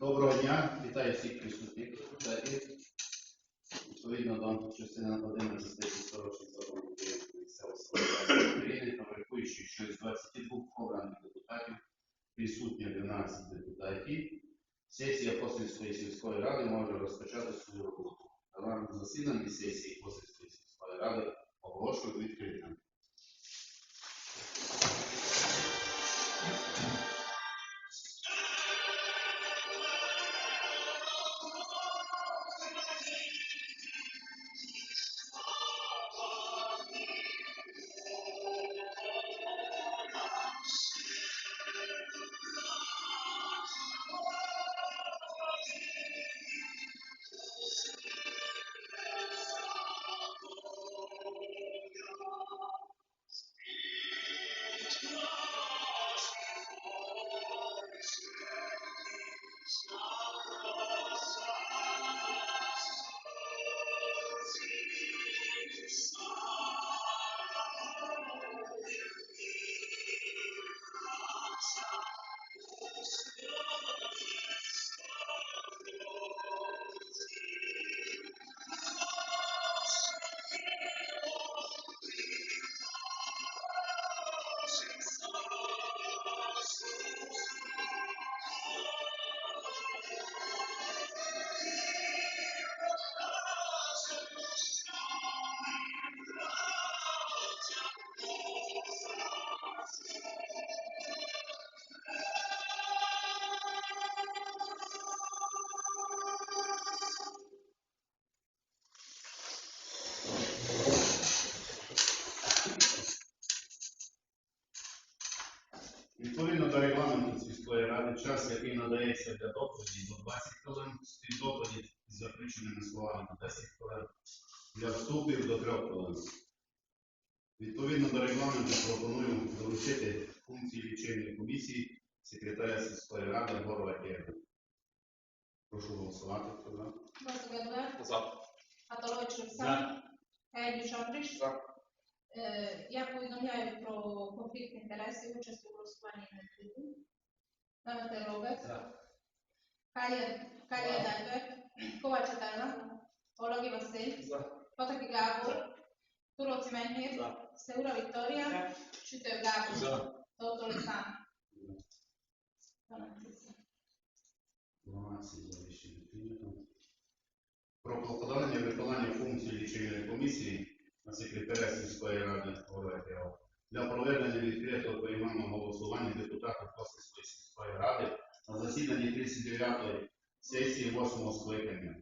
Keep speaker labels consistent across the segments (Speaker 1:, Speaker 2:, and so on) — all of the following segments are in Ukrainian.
Speaker 1: Доброго дня, вітаю всіх присутніх депутатів. Відповідно до частини 11 статті 40 закону України фабрикуючи, що із 22 обраних депутатів присутні 12 депутатів, сесія Косинської сільської ради може розпочати свою роботу. Пленарне засідання сесії Косинської сільської ради оголошую для доповіді, до 20 хвилин, співдоповідь з заключеними словами на 10 хвилин, для вступів до 3 хвилин. Відповідно до регламенту пропоную доручити функції лічильної комісії секретаря сільської ради Горова Євгена. Прошу голосувати. Хто за?
Speaker 2: За.
Speaker 3: Атолович Олександр, Гейдюш Андрій.
Speaker 2: За.
Speaker 3: Е, Я повідомляю про конфлікт інтересів участь у голосуванні не піду. Навете Роберт.
Speaker 2: За.
Speaker 3: Калія Калія Дальбек, Ковач Атала, Ологі Василь,
Speaker 2: За.
Speaker 3: Потаки Габор, Туроці Менгір,
Speaker 2: За.
Speaker 3: Сеура Вікторія, Шутев Габор,
Speaker 2: За.
Speaker 3: Тото Олександр. 12 за.
Speaker 1: 12 за рішення прийнято. Про покладання виконання функцій лічильної комісії на секретаря сільської ради Городіо для проведення відкритого поіменного голосування депутатів Косівської сільської ради на засіданні 39-ї сесії 8-го скликання.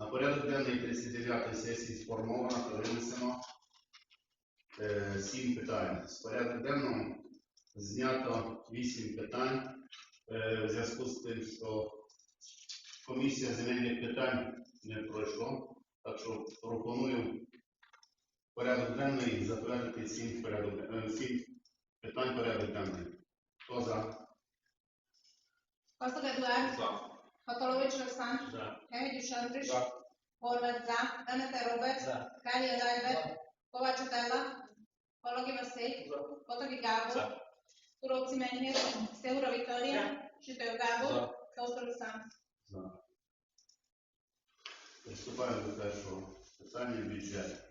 Speaker 1: На порядок денний 39-ї сесії сформовано та винесено е, 7 питань. З порядку денного знято 8 питань е, в зв'язку з тим, що комісія земельних питань не пройшло, так що пропоную порядок денний затвердити сім порядок е, сім питань порядок денний. Хто за?
Speaker 3: Костик Едуард,
Speaker 2: За.
Speaker 3: Атолович Олександр,
Speaker 2: За.
Speaker 3: Гейдюш Андрій.
Speaker 2: За.
Speaker 3: Горват за, Данете Роберт. Калія Дальбек, Ковач Василь,
Speaker 2: За.
Speaker 3: Потаки Габор,
Speaker 2: За.
Speaker 3: Туроці Менгір, Сеура Вікторія,
Speaker 2: За.
Speaker 3: Тото Олександр.
Speaker 1: За. Приступаємо до першого питання бюджет.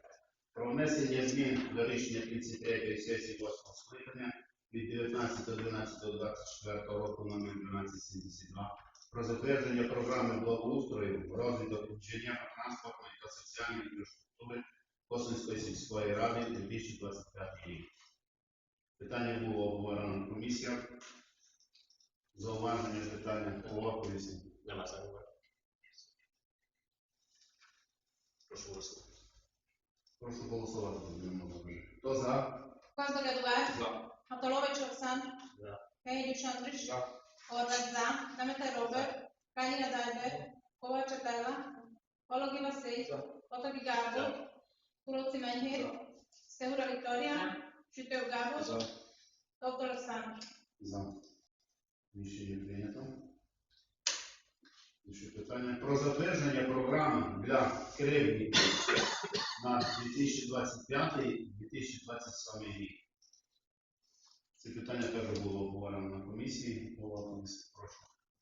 Speaker 1: Про внесення змін до рішення 33 сесії 8 скликання від 19.12.24 року номер 1272 про затвердження програми благоустрою, розвиток інженерно-транспортної та соціальної інфраструктури Косинської сільської ради 2025 рік. Питання було обговорено на комісіях. Зауваження питання по комісії.
Speaker 2: Нема зауважень. Прошу голосувати.
Speaker 1: Прошу голосувати. Хто за?
Speaker 2: За. За.
Speaker 3: Гейдюш Андрій,
Speaker 2: За.
Speaker 3: Горват за, Данете Роберт, Калія Дальбек, Ковач Атала, Ологі Василь,
Speaker 2: За.
Speaker 3: Потаки Габор, Туроці Менгір, Сеура Вікторія, Шутев Габор,
Speaker 2: За.
Speaker 3: Тото Олександр.
Speaker 1: За. Рішення прийнято. Ще питання про затвердження програми для керівників на 2025-2027 рік. Це питання теж було обговорено на комісії. Голова комісії, прошу.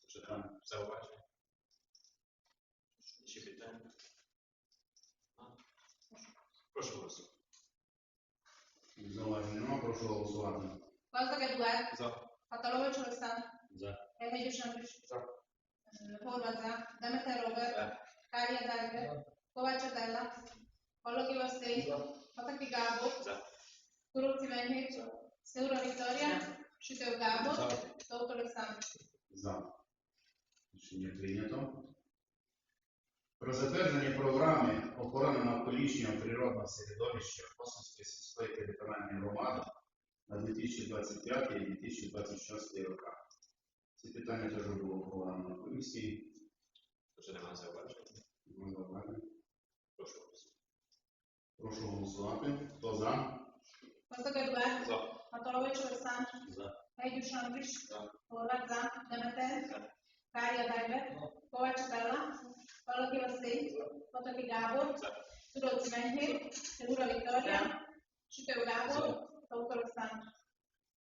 Speaker 2: Чи там зауваження? Інші питання? А? Прошу голосувати.
Speaker 1: Зауважень нема, прошу голосувати.
Speaker 3: База Гедует,
Speaker 2: За.
Speaker 3: Паталович Олександр,
Speaker 2: За.
Speaker 3: Егедюш Андрій,
Speaker 2: За.
Speaker 3: Е, Горват за, Деметер Роберт,
Speaker 2: За.
Speaker 3: Карія Дайбе, Ковач Адела, Павло Василь, Отаки Габо,
Speaker 2: За.
Speaker 3: Куруці Мельник, Сеура Вікторія, Шитев Габо, Товт Олександр.
Speaker 1: За. Рішення прийнято. Про затвердження програми охорони навколишнього природного середовища Косинської сільської територіальної громади на 2025 і 2026 роки. Ці питання теж було обговорено на комісії.
Speaker 2: Вже немає зауважень.
Speaker 1: Нема зауважень.
Speaker 2: Прошу голосувати.
Speaker 1: Прошу голосувати. Хто за?
Speaker 3: Гедует,
Speaker 2: За.
Speaker 3: Паталович Олександр,
Speaker 2: За.
Speaker 3: Егедюш Андрій,
Speaker 2: За.
Speaker 3: Горват за, Деметер,
Speaker 2: За.
Speaker 3: Карія Дайбе, Ковач Адела, Павло Василь, Отаки Габо,
Speaker 2: За.
Speaker 3: Куруці Мельник, Сеура Вікторія, Шитев Габо, Товт Олександр.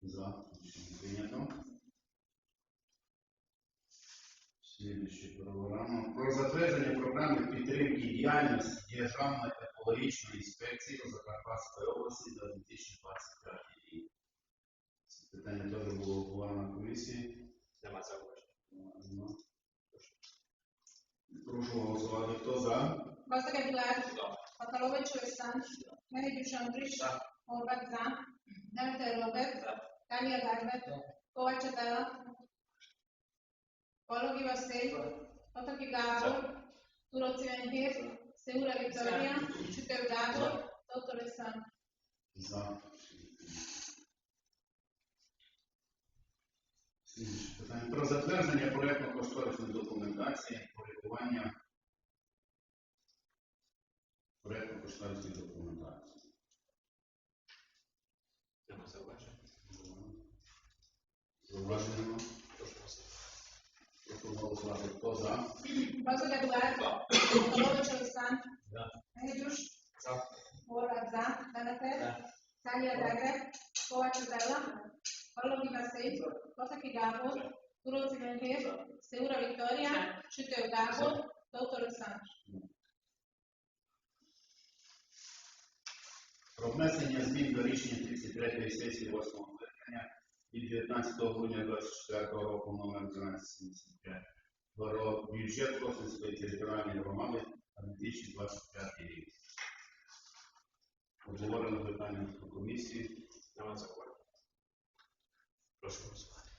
Speaker 1: За. Прийнято. Слідуюча програма. Про затвердження програми підтримки діяльності Державної екологічної інспекції у Закарпатської області за 2025 рік. Питање тоже било да одговорено на комисија.
Speaker 2: Нема загубаш.
Speaker 1: Нема. Прошло голосование кто за?
Speaker 3: Баста Капилар.
Speaker 2: Да.
Speaker 3: Паталович Александр. Менедич Андриш.
Speaker 2: Да.
Speaker 3: Орбак за. Данте Роберт. Да. Талија Гарбет. Да. Ковач Атала. Пологи Васей. Да. Потоки Габор. Да.
Speaker 1: Туроци Венхир. Сеура Викторија. Да. Проєктно-кошторисної документації коригування проєктно-кошторисної документації.
Speaker 2: Немає зауважень.
Speaker 1: Зауважуємо.
Speaker 2: Прошу голосувати.
Speaker 1: Хто за?
Speaker 3: Олександр,
Speaker 2: За.
Speaker 3: Егедюш,
Speaker 2: За.
Speaker 3: За, Деметер,
Speaker 2: За.
Speaker 3: Карія Дайбе, Ковач Адела, Павло Василь, Отаки Габо, Куруці Мельник, Сеура Габо, Товт Олександр.
Speaker 1: Про внесення змін до рішення 33-ї сесії 8 скликання від 19 грудня 24 року номер 1275 про бюджет Косинської територіальної громади на 2025 рік. Обговорено питання в комісії.
Speaker 2: Немає зауважень. Прошу голосувати.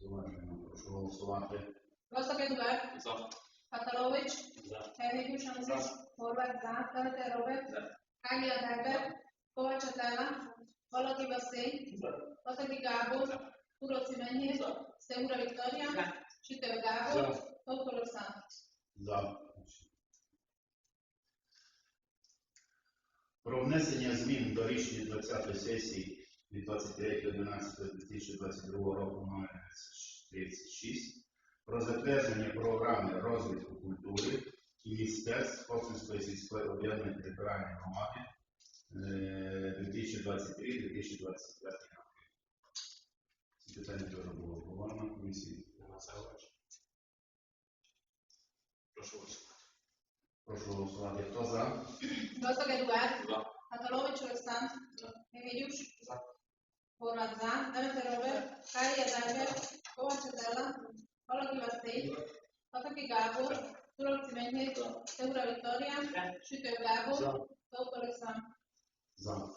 Speaker 1: Зауважуємо. Прошу голосувати.
Speaker 3: База Гедует,
Speaker 2: За.
Speaker 3: Паталович,
Speaker 2: За.
Speaker 3: Егедюш Андрій, Горват за, Деметер Роберт,
Speaker 2: За.
Speaker 3: Карія Дайбе, Ковач Адела, Павло Василь,
Speaker 2: За.
Speaker 3: Отаки Габо, Куруці Мельник, Сеура Вікторія, Шитев Габо, Товт Олександр.
Speaker 1: За. Про внесення змін до рішення 20-ї сесії від 23.11.2022 року номер 36 про затвердження програми розвитку культури і мистецтв Косинської сільської об'єднаної територіальної громади е, 2023-2025 роки. Ці питання теж було обговорено на комісії.
Speaker 2: Прошу голосувати.
Speaker 1: Прошу голосувати. Хто за?
Speaker 3: База Гедует,
Speaker 2: За.
Speaker 3: Паталович Олександр, Егедюш,
Speaker 2: За.
Speaker 3: Горват за, Роберт, Карія Дайбе, Ковач Адела, Павло Василь, Отаки Габо, Куруці Мельник, Сеура Вікторія, Шитев Габо, Товт Олександр.
Speaker 1: За.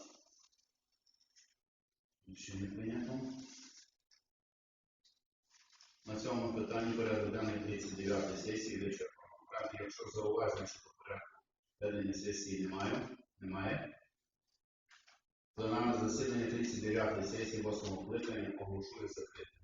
Speaker 1: Рішення прийнято. На цьому питанні порядок денний 39 сесії вичерпано. Якщо зауважень щодо порядку ведення сесії немає, немає. Пленарне засідання 39 сесії 8 скликання оголошую закритим.